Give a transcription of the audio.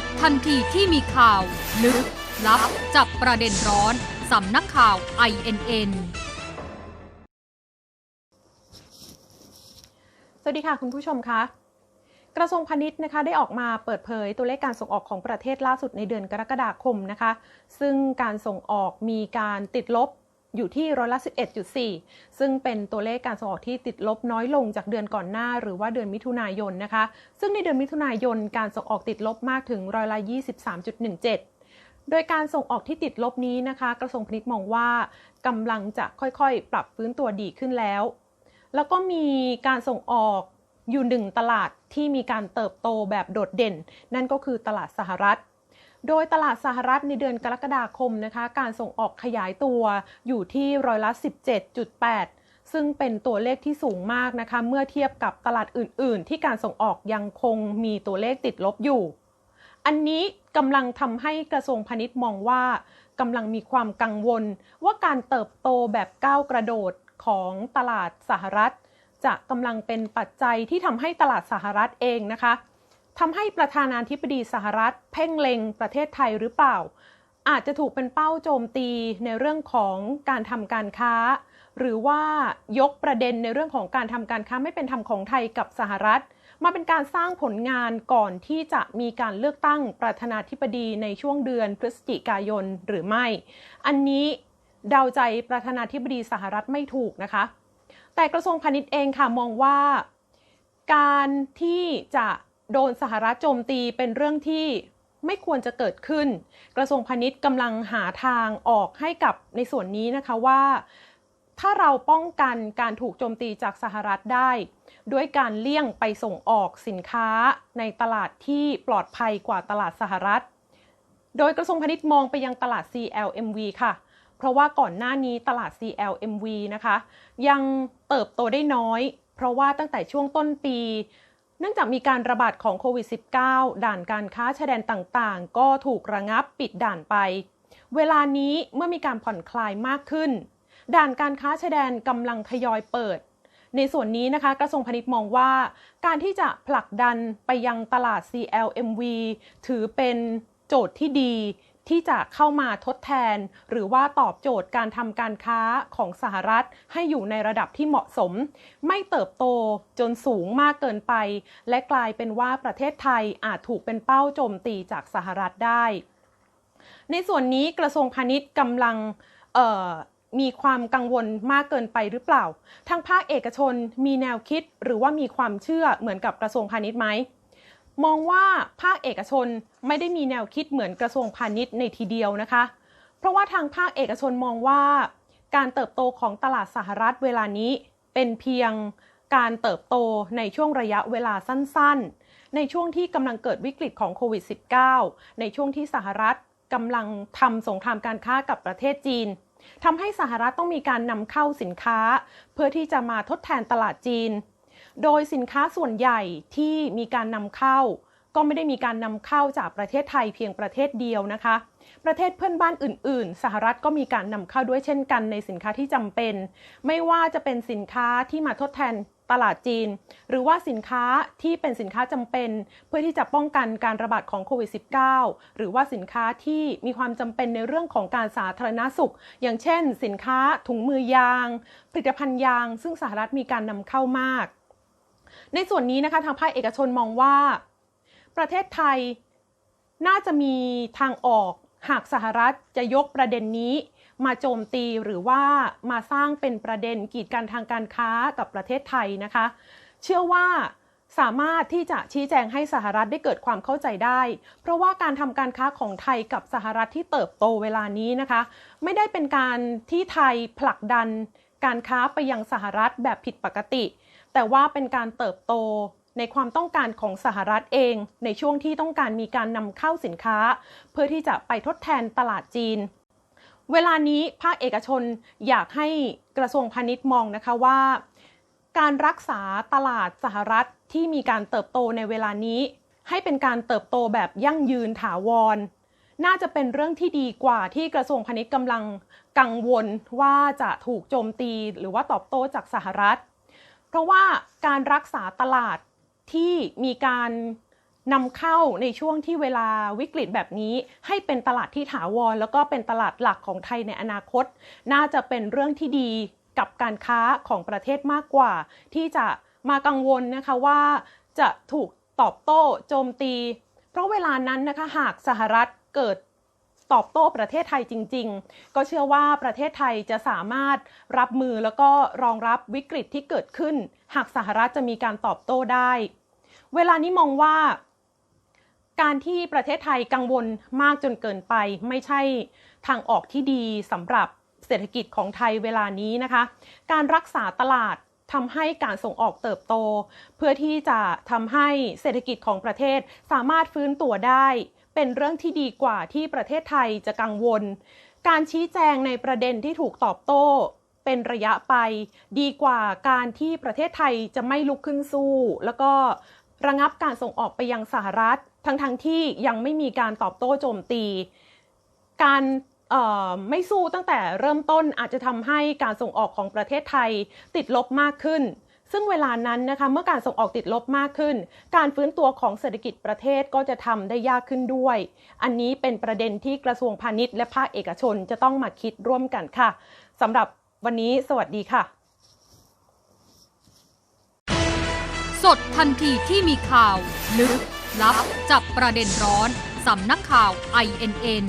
ดทันทีที่มีข่าว ลึก ลับ จับประเด็นร้อน สำนักข่าว INN สวัสดีค่ะคุณผู้ชมคะกระทรวงพาณิชย์นะคะได้ออกมาเปิดเผยตัวเลขการส่งออกของประเทศล่าสุดในเดือนกรกฎาคมนะคะ ซึ่งการส่งออกมีการติดลบ อยู่ที่ร้อยละ 11.4 ซึ่งเป็นตัวเลขการส่งออกที่ติดลบน้อยลงจากเดือนก่อนหน้า หรือว่าเดือนมิถุนายนนะคะ ซึ่งในเดือนมิถุนายนการส่งออกติดลบมากถึงร้อยละ 23.17โดยการส่งออกที่ติดลบนี้นะคะ กระทรวงพาณิชย์มองว่ากำลังจะค่อยๆ ปรับฟื้นตัวดีขึ้นแล้ว แล้วก็มีการส่งออกอยู่หนึ่งตลาดที่มีการเติบโตแบบโดดเด่น นั่นก็คือตลาดสหรัฐ โดยตลาดสหรัฐในเดือนกรกฎาคมนะคะ การส่งออกขยายตัวอยู่ที่ร้อยละ 17.8ซึ่งเป็นตัวเลขที่สูงมากนะคะ เมื่อเทียบกับตลาดอื่น ๆ ที่การส่งออกยังคงมีตัวเลขติดลบอยู่ อันนี้กำลังทำให้กระทรวงพาณิชย์มองว่ากำลังมีความกังวล ว่าการเติบโตแบบก้าวกระโดดของตลาดสหรัฐ จะกำลังเป็นปัจจัยที่ทำให้ตลาดสหรัฐเองนะคะ ทำให้ประธานาธิบดีสหรัฐ เพ่งเล็งประเทศไทยหรือเปล่า อาจจะถูกเป็นเป้าโจมตีในเรื่องของการทำการค้า หรือว่ายกประเด็นในเรื่องของการทำการค้าไม่เป็นธรรมของไทยกับสหรัฐ มาเป็นการสร้างผลงานก่อนที่จะมีการเลือกตั้งประธานาธิบดีในช่วงเดือนพฤศจิกายนหรือไม่ อันนี้เดาใจประธานาธิบดีสหรัฐไม่ถูกนะคะ แต่กระทรวงพาณิชย์เองค่ะมองว่า การที่จะ โดนสหรัฐโจมตีเป็นเรื่องที่ไม่ควรจะเกิดขึ้น กระทรวงพาณิชย์กำลังหาทางออกให้กับในส่วนนี้นะคะว่า ถ้าเราป้องกันการถูกโจมตีจากสหรัฐได้ ด้วยการเลี่ยงไปส่งออกสินค้าในตลาดที่ปลอดภัยกว่าตลาดสหรัฐ โดยกระทรวงพาณิชย์มองไปยังตลาด CLMV ค่ะ เพราะว่าก่อนหน้านี้ตลาด CLMV นะคะ ยังเติบโตได้น้อย เพราะว่าตั้งแต่ช่วงต้นปี นื่องจากมีการระบาดของโควิด -19 ด่านการค้าชายแดนต่างๆ ก็ถูกระงับปิดด่านไป เวลานี้เมื่อมีการผ่อนคลายมากขึ้น ด่านการค้าชายแดนกำลังทยอยเปิด ในส่วนนี้นะคะกระทรวงพาณิชย์มองว่า การที่จะผลักดันไปยังตลาด CLMV ถือเป็นโจทย์ที่ดี ที่จะเข้ามาทดแทน หรือว่าตอบโจทย์การทำการค้าของสหรัฐ ให้อยู่ในระดับที่เหมาะสม ไม่เติบโตจนสูงมากเกินไป และกลายเป็นว่าประเทศไทยอาจถูกเป็นเป้าโจมตีจากสหรัฐได้ ในส่วนนี้กระทรวงพาณิชย์กำลังมีความกังวลมากเกินไปหรือเปล่า ทางภาคเอกชนมีแนวคิดหรือว่ามีความเชื่อเหมือนกับกระทรวงพาณิชย์ไหม มองว่าภาคเอกชนไม่ได้มีแนวคิดเหมือนกระทรวงพาณิชย์ในทีเดียวนะคะ เพราะว่าทางภาคเอกชนมองว่า การเติบโตของตลาดสหรัฐเวลานี้ เป็นเพียงการเติบโตในช่วงระยะเวลาสั้นๆ ในช่วงที่กำลังเกิดวิกฤตของโควิด -19 ในช่วงที่สหรัฐกำลังทำสงครามการค้ากับประเทศจีนทำให้สหรัฐต้องมีการนำเข้าสินค้า เพื่อที่จะมาทดแทนตลาดจีน โดยสินค้าส่วนใหญ่ที่มีการนำเข้า ก็ไม่ได้มีการนำเข้าจากประเทศไทยเพียงประเทศเดียวนะคะ ประเทศเพื่อนบ้านอื่น ๆ สหรัฐก็มีการนำเข้าด้วยเช่นกันในสินค้าที่จำเป็น ไม่ว่าจะเป็นสินค้าที่มาทดแทนตลาดจีน หรือว่าสินค้าที่เป็นสินค้าจำเป็น เพื่อที่จะป้องกันการระบาดของโควิด -19 หรือว่าสินค้าที่มีความจำเป็นในเรื่องของการสาธารณสุข อย่างเช่น สินค้าถุงมือยาง ผลิตภัณฑ์ยาง ซึ่งสหรัฐมีการนำเข้ามาก ในส่วนนี้นะคะทางภาคเอกชนมองว่า ประเทศไทยน่าจะมีทางออกหากสหรัฐจะยกประเด็นนี้มาโจมตีหรือว่ามาสร้างเป็นประเด็นกีดกันทางการค้ากับประเทศไทยนะคะ เชื่อว่าสามารถที่จะชี้แจงให้สหรัฐได้เกิดความเข้าใจได้ เพราะว่าการทำการค้าของไทยกับสหรัฐที่เติบโตเวลานี้นะคะ ไม่ได้เป็นการที่ไทยผลักดันการค้าไปยังสหรัฐแบบผิดปกติ แต่ว่าเป็นการเติบโตในความต้องการของสหรัฐเอง ในช่วงที่ต้องการมีการนำเข้าสินค้า เพื่อที่จะไปทดแทนตลาดจีน เวลานี้ภาคเอกชนอยากให้กระทรวงพาณิชย์มองนะคะว่า การรักษาตลาดสหรัฐที่มีการเติบโตในเวลานี้ ให้เป็นการเติบโตแบบยั่งยืนถาวร น่าจะเป็นเรื่องที่ดีกว่าที่กระทรวงพาณิชย์กำลังกังวลว่าจะถูกโจมตีหรือว่าตอบโต้จากสหรัฐ เพราะว่าการรักษาตลาดที่มีการนำเข้าในช่วงที่เวลาวิกฤตแบบนี้ ให้เป็นตลาดที่ถาวร แล้วก็เป็นตลาดหลักของไทยในอนาคต น่าจะเป็นเรื่องที่ดีกับการค้าของประเทศมากกว่า ที่จะมากังวลนะคะว่าจะถูกตอบโต้โจมตี เพราะเวลานั้นนะคะหากสหรัฐเกิด ตอบโต้ประเทศไทยจริง ๆ ก็เชื่อว่าประเทศไทยจะสามารถรับมือแล้วก็รองรับวิกฤตที่เกิดขึ้น หากสหรัฐจะมีการตอบโต้ได้ เวลานี้มองว่าการที่ประเทศไทยกังวลมากจนเกินไป ไม่ใช่ทางออกที่ดีสำหรับเศรษฐกิจของไทยเวลานี้นะคะ การรักษาตลาดทำให้การส่งออกเติบโต เพื่อที่จะทำให้เศรษฐกิจของประเทศสามารถฟื้นตัวได้ เป็นเรื่องที่ดีกว่าที่ประเทศไทยจะกังวล การชี้แจงในประเด็นที่ถูกตอบโต้ เป็นระยะไป ดีกว่าการที่ประเทศไทยจะไม่ลุกขึ้นสู้ แล้วก็ระงับการส่งออกไปยังสหรัฐ ทั้งๆทที่ยังไม่มีการตอบโต้โจมตี การไม่สู้ตั้งแต่เริ่มต้นอาจจะทำให้การส่งออกของประเทศไทยติดลบมากขึ้น ซึ่งเวลานั้นนะคะเมื่อการส่งออกติดลบมากขึ้น การฟื้นตัวของเศรษฐกิจประเทศก็จะทำได้ยากขึ้นด้วย อันนี้เป็นประเด็นที่กระทรวงพาณิชย์และภาคเอกชนจะต้องมาคิดร่วมกันค่ะสำหรับวันนี้สวัสดีค่ะ สดทันทีที่มีข่าว ลึก ลับ จับประเด็นร้อน สำนักข่าว INN